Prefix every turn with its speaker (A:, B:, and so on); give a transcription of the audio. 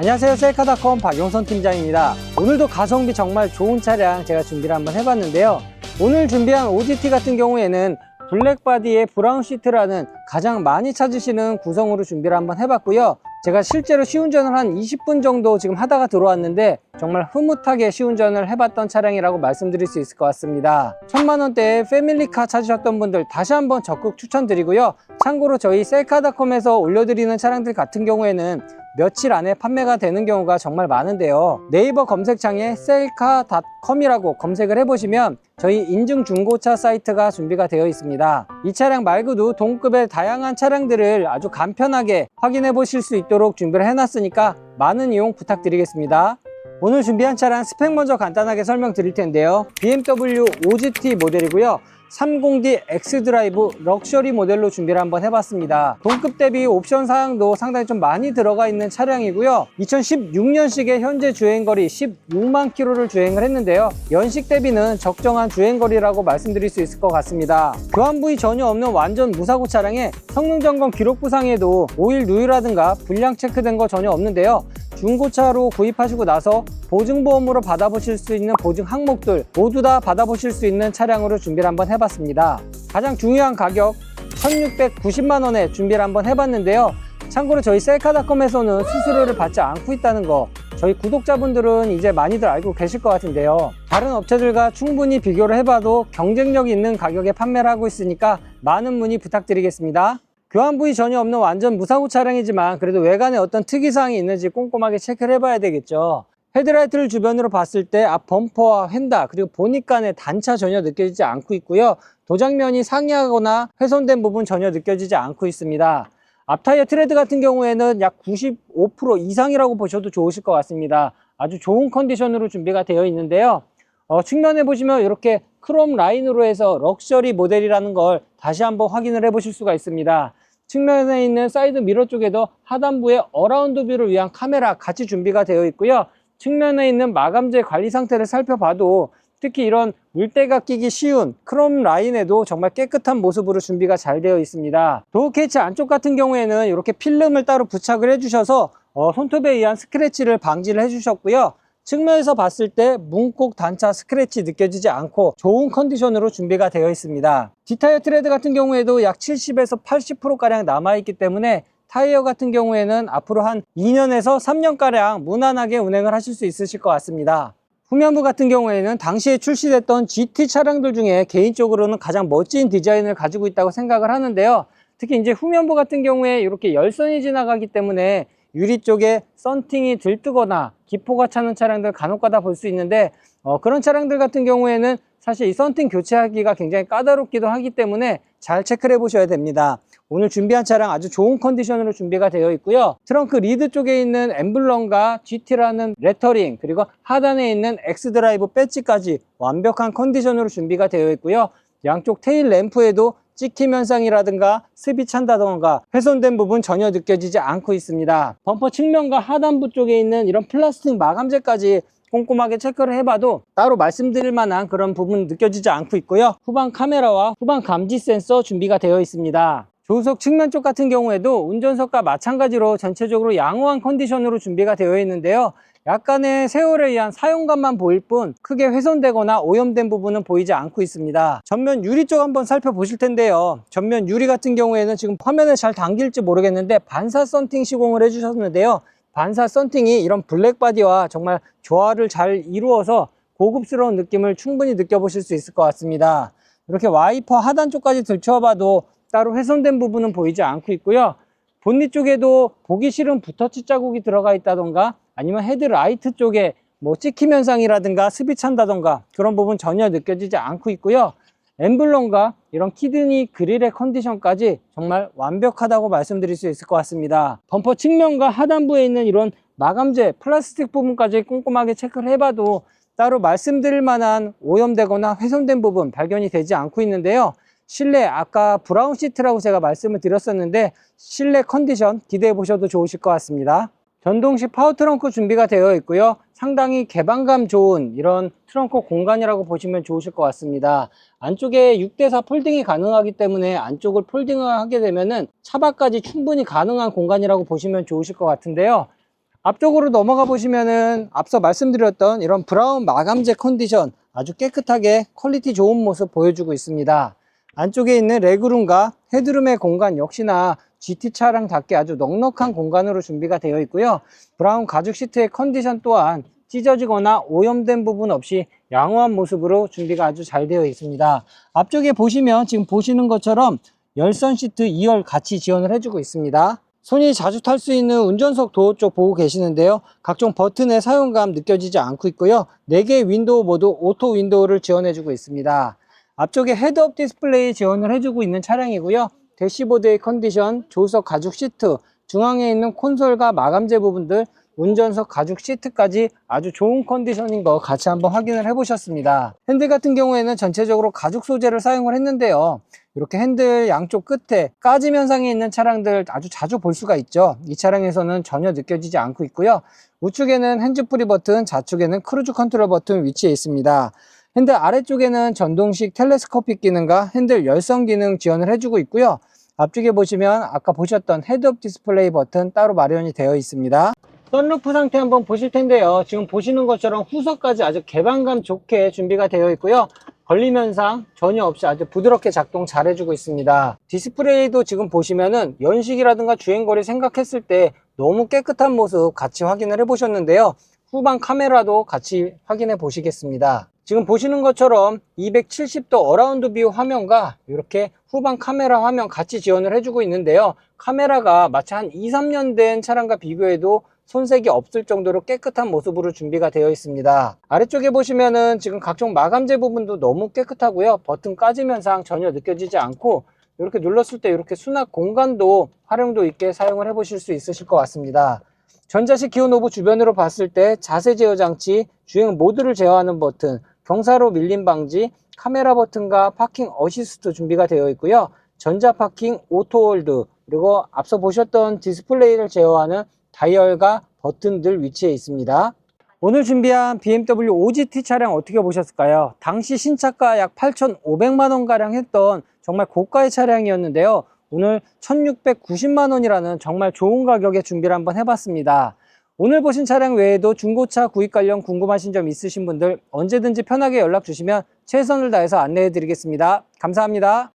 A: 안녕하세요. 셀카닷컴 박용선 팀장입니다. 오늘도 가성비 정말 좋은 차량 제가 준비를 한번 해봤는데요. 오늘 준비한 OGT 같은 경우에는 블랙바디의 브라운 시트라는 가장 많이 찾으시는 구성으로 준비를 한번 해봤고요. 제가 실제로 시운전을 한 20분 정도 지금 하다가 들어왔는데 정말 흐뭇하게 시운전을 해봤던 차량이라고 말씀드릴 수 있을 것 같습니다. 천만 원대의 패밀리카 찾으셨던 분들 다시 한번 적극 추천드리고요. 참고로 저희 셀카닷컴에서 올려드리는 차량들 같은 경우에는 며칠 안에 판매가 되는 경우가 정말 많은데요. 네이버 검색창에 셀카닷컴이라고 검색을 해보시면 저희 인증 중고차 사이트가 준비가 되어 있습니다. 이 차량 말고도 동급의 다양한 차량들을 아주 간편하게 확인해 보실 수 있도록 준비를 해놨으니까 많은 이용 부탁드리겠습니다. 오늘 준비한 차량 스펙 먼저 간단하게 설명드릴 텐데요. BMW OGT 모델이고요 30D X드라이브 럭셔리 모델로 준비를 한번 해봤습니다. 동급 대비 옵션 사양도 상당히 좀 많이 들어가 있는 차량이고요. 2016년식의 현재 주행거리 16만 킬로를 주행을 했는데요. 연식 대비는 적정한 주행거리라고 말씀드릴 수 있을 것 같습니다. 교환 부위 전혀 없는 완전 무사고 차량에 성능 점검 기록 부상에도 오일 누유라든가 불량 체크된 거 전혀 없는데요. 중고차로 구입하시고 나서 보증보험으로 받아보실 수 있는 보증 항목들 모두 다 받아보실 수 있는 차량으로 준비를 한번 해봤습니다. 가장 중요한 가격 1690만 원에 준비를 한번 해봤는데요. 참고로 저희 셀카닷컴에서는 수수료를 받지 않고 있다는 거 저희 구독자분들은 이제 많이들 알고 계실 것 같은데요. 다른 업체들과 충분히 비교를 해봐도 경쟁력 있는 가격에 판매를 하고 있으니까 많은 문의 부탁드리겠습니다. 교환 부위 전혀 없는 완전 무사고 차량이지만 그래도 외관에 어떤 특이사항이 있는지 꼼꼼하게 체크를 해봐야 되겠죠. 헤드라이트를 주변으로 봤을 때 앞 범퍼와 휀다 그리고 보니까의 단차 전혀 느껴지지 않고 있고요. 도장면이 상이하거나 훼손된 부분 전혀 느껴지지 않고 있습니다. 앞타이어 트레드 같은 경우에는 약 95% 이상이라고 보셔도 좋으실 것 같습니다. 아주 좋은 컨디션으로 준비가 되어 있는데요. 어, 측면에 보시면 이렇게 크롬 라인으로 해서 럭셔리 모델이라는 걸 다시 한번 확인을 해 보실 수가 있습니다. 측면에 있는 사이드 미러 쪽에도 하단부에 어라운드 뷰를 위한 카메라 같이 준비가 되어 있고요. 측면에 있는 마감재 관리 상태를 살펴봐도 특히 이런 물때가 끼기 쉬운 크롬 라인에도 정말 깨끗한 모습으로 준비가 잘 되어 있습니다. 도어 캐치 안쪽 같은 경우에는 이렇게 필름을 따로 부착을 해주셔서 어, 손톱에 의한 스크래치를 방지를 해주셨고요. 측면에서 봤을 때 문콕 단차 스크래치 느껴지지 않고 좋은 컨디션으로 준비가 되어 있습니다. 뒷타이어 트레드 같은 경우에도 약 70에서 80%가량 남아있기 때문에 타이어 같은 경우에는 앞으로 한 2년에서 3년가량 무난하게 운행을 하실 수 있으실 것 같습니다. 후면부 같은 경우에는 당시에 출시됐던 GT 차량들 중에 개인적으로는 가장 멋진 디자인을 가지고 있다고 생각을 하는데요. 특히 이제 후면부 같은 경우에 이렇게 열선이 지나가기 때문에 유리 쪽에 썬팅이 들뜨거나 기포가 차는 차량들 간혹가다 볼 수 있는데 어, 그런 차량들 같은 경우에는 사실 이 썬팅 교체하기가 굉장히 까다롭기도 하기 때문에 잘 체크를 해보셔야 됩니다. 오늘 준비한 차량 아주 좋은 컨디션으로 준비가 되어 있고요. 트렁크 리드 쪽에 있는 엠블럼과 GT라는 레터링 그리고 하단에 있는 X드라이브 배지까지 완벽한 컨디션으로 준비가 되어 있고요. 양쪽 테일 램프에도 찍힘 현상이라든가 습이 찬다던가 훼손된 부분 전혀 느껴지지 않고 있습니다. 범퍼 측면과 하단부 쪽에 있는 이런 플라스틱 마감재까지 꼼꼼하게 체크를 해봐도 따로 말씀드릴 만한 그런 부분 느껴지지 않고 있고요. 후방 카메라와 후방 감지 센서 준비가 되어 있습니다. 조수석 측면 쪽 같은 경우에도 운전석과 마찬가지로 전체적으로 양호한 컨디션으로 준비가 되어 있는데요. 약간의 세월에 의한 사용감만 보일 뿐 크게 훼손되거나 오염된 부분은 보이지 않고 있습니다. 전면 유리 쪽 한번 살펴보실 텐데요. 전면 유리 같은 경우에는 지금 화면에 잘 담길지 모르겠는데 반사 썬팅 시공을 해주셨는데요. 반사 썬팅이 이런 블랙 바디와 정말 조화를 잘 이루어서 고급스러운 느낌을 충분히 느껴보실 수 있을 것 같습니다. 이렇게 와이퍼 하단 쪽까지 들춰봐도 따로 훼손된 부분은 보이지 않고 있고요. 본닛 쪽에도 보기 싫은 붓터치 자국이 들어가 있다던가 아니면 헤드라이트 쪽에 뭐 찍힘 현상이라든가 습이 찬다던가 그런 부분 전혀 느껴지지 않고 있고요. 엠블럼과 이런 키드니 그릴의 컨디션까지 정말 완벽하다고 말씀드릴 수 있을 것 같습니다. 범퍼 측면과 하단부에 있는 이런 마감재 플라스틱 부분까지 꼼꼼하게 체크를 해봐도 따로 말씀드릴 만한 오염되거나 훼손된 부분 발견이 되지 않고 있는데요. 실내 아까 브라운 시트라고 제가 말씀을 드렸었는데 실내 컨디션 기대해 보셔도 좋으실 것 같습니다. 전동식 파워 트렁크 준비가 되어 있고요. 상당히 개방감 좋은 이런 트렁크 공간이라고 보시면 좋으실 것 같습니다. 안쪽에 6대4 폴딩이 가능하기 때문에 안쪽을 폴딩을 하게 되면은 차박까지 충분히 가능한 공간이라고 보시면 좋으실 것 같은데요. 앞쪽으로 넘어가 보시면은 앞서 말씀드렸던 이런 브라운 마감재 컨디션 아주 깨끗하게 퀄리티 좋은 모습 보여주고 있습니다. 안쪽에 있는 레그룸과 헤드룸의 공간 역시나 GT 차량답게 아주 넉넉한 공간으로 준비가 되어 있고요. 브라운 가죽 시트의 컨디션 또한 찢어지거나 오염된 부분 없이 양호한 모습으로 준비가 아주 잘 되어 있습니다. 앞쪽에 보시면 지금 보시는 것처럼 열선 시트 2열 같이 지원을 해주고 있습니다. 손이 자주 탈 수 있는 운전석 도어 쪽 보고 계시는데요. 각종 버튼의 사용감 느껴지지 않고 있고요. 4개의 윈도우 모두 오토 윈도우를 지원해주고 있습니다. 앞쪽에 헤드업 디스플레이 지원을 해주고 있는 차량이고요. 대시보드의 컨디션, 조수석 가죽 시트, 중앙에 있는 콘솔과 마감재 부분들, 운전석 가죽 시트까지 아주 좋은 컨디션인 거 같이 한번 확인을 해보셨습니다. 핸들 같은 경우에는 전체적으로 가죽 소재를 사용을 했는데요. 이렇게 핸들 양쪽 끝에 까짐 현상이 있는 차량들 아주 자주 볼 수가 있죠. 이 차량에서는 전혀 느껴지지 않고 있고요. 우측에는 핸즈프리 버튼, 좌측에는 크루즈 컨트롤 버튼 위치해 있습니다. 핸들 아래쪽에는 전동식 텔레스코픽 기능과 핸들 열선 기능 지원을 해주고 있고요. 앞쪽에 보시면 아까 보셨던 헤드업 디스플레이 버튼 따로 마련이 되어 있습니다. 썬루프 상태 한번 보실 텐데요. 지금 보시는 것처럼 후석까지 아주 개방감 좋게 준비가 되어 있고요. 걸림 현상 전혀 없이 아주 부드럽게 작동 잘 해주고 있습니다. 디스플레이도 지금 보시면은 연식이라든가 주행거리 생각했을 때 너무 깨끗한 모습 같이 확인을 해 보셨는데요. 후방 카메라도 같이 확인해 보시겠습니다. 지금 보시는 것처럼 270도 어라운드 뷰 화면과 이렇게 후방 카메라 화면 같이 지원을 해주고 있는데요. 카메라가 마치 한 2, 3년 된 차량과 비교해도 손색이 없을 정도로 깨끗한 모습으로 준비가 되어 있습니다. 아래쪽에 보시면은 지금 각종 마감재 부분도 너무 깨끗하고요. 버튼 까짐 현상 전혀 느껴지지 않고 이렇게 눌렀을 때 이렇게 수납 공간도 활용도 있게 사용을 해 보실 수 있으실 것 같습니다. 전자식 기어 노브 주변으로 봤을 때 자세 제어 장치, 주행 모드를 제어하는 버튼, 경사로 밀림 방지, 카메라 버튼과 파킹 어시스트 준비가 되어 있고요. 전자 파킹 오토 홀드, 그리고 앞서 보셨던 디스플레이를 제어하는 다이얼과 버튼들 위치해 있습니다. 오늘 준비한 BMW OGT 차량 어떻게 보셨을까요? 당시 신차가 약 8,500만 원가량 했던 정말 고가의 차량이었는데요. 오늘 1,690만 원이라는 정말 좋은 가격에 준비를 한번 해봤습니다. 오늘 보신 차량 외에도 중고차 구입 관련 궁금하신 점 있으신 분들 언제든지 편하게 연락 주시면 최선을 다해서 안내해 드리겠습니다. 감사합니다.